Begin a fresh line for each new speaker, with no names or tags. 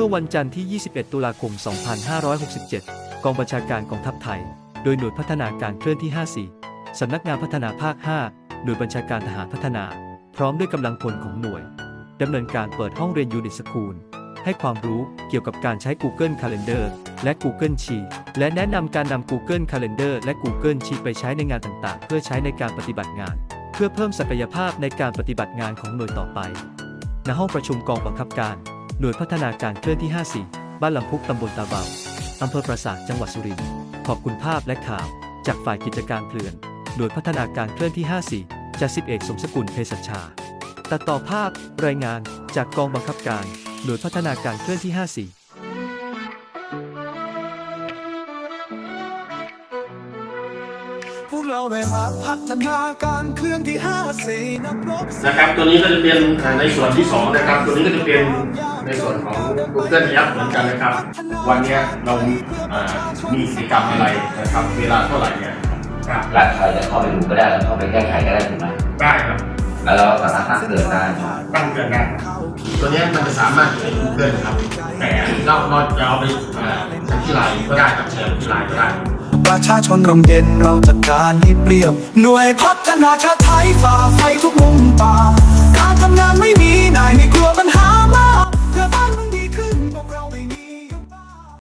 มื่อวันจันทร์ที่ 21 ตุลาคม 2567 กองบัญชาการกองทัพไทย โดยหน่วยพัฒนาการเคลื่อนที่ 54 สำนักงานพัฒนาภาค 5 หน่วยบัญชาการทหารพัฒนา พร้อมด้วยกำลังพลของหน่วยดำเนินการเปิดห้องเรียนยูนิตสคูล ให้ความรู้เกี่ยวกับการใช้ Google Calendar และ Google Sheet และแนะนำการนำ Google Calendar และ Google Sheet ไปใช้ในงานต่างๆ เพื่อใช้ในการปฏิบัติงาน เพื่อเพิ่มศักยภาพในการปฏิบัติงานของหน่วยต่อไป ณห้องประชุมกองบังคับการ หน่วยพัฒนาการเคลื่อนที่ 54 บ้านลำพุกตำบลตาเบาอำเภอปราสาทจังหวัดสุรินทร์ขอบคุณภาพและข่าว จากฝ่ายกิจการเพลือน หน่วยพัฒนาการเคลื่อนที่ 54จ่าสิบเอกสมสกุลเภสัชชาตัดต่อภาพรายงานจากกองบังคับการ หน่วยพัฒนาการเคลื่อนที่ 54
พวกเราได้มาพัฒนาการเครื่องที่ห้าสี่นักรบ
นะครับ ตัวนี้ก็จะเป็นอ่าในส่วนที่สองนะครับ ตัวนี้ก็จะเป็น ในส่วนของ Google App เหมือนกันนะครับ วันเนี้ยเราอ่ามีกิจกรรมอะไรนะครับ เวลาเท่าไหร่เนี่ยครับ
และใครจะเข้าไปดูก็ได้แล้วเข้าไปแก้ไขก็ได้ถูกไหม
ได้ครับ
แล้วเราสามารถตั้งเตือนได้
ตั้งเตือนได้ตัวเนี้ยมันจะสามารถอยู่ใน Google ครับ แต่เราเราจะเอาไปอ่าใช้ที่ไลน์ก็ได้ครับแชร์ที่ไลน์ก็ได้
ประชาชนร่มเย็นเราจัดการให้เปรียบ หน่วยพัฒนาชาติไทยฝ่าไฟทุกโม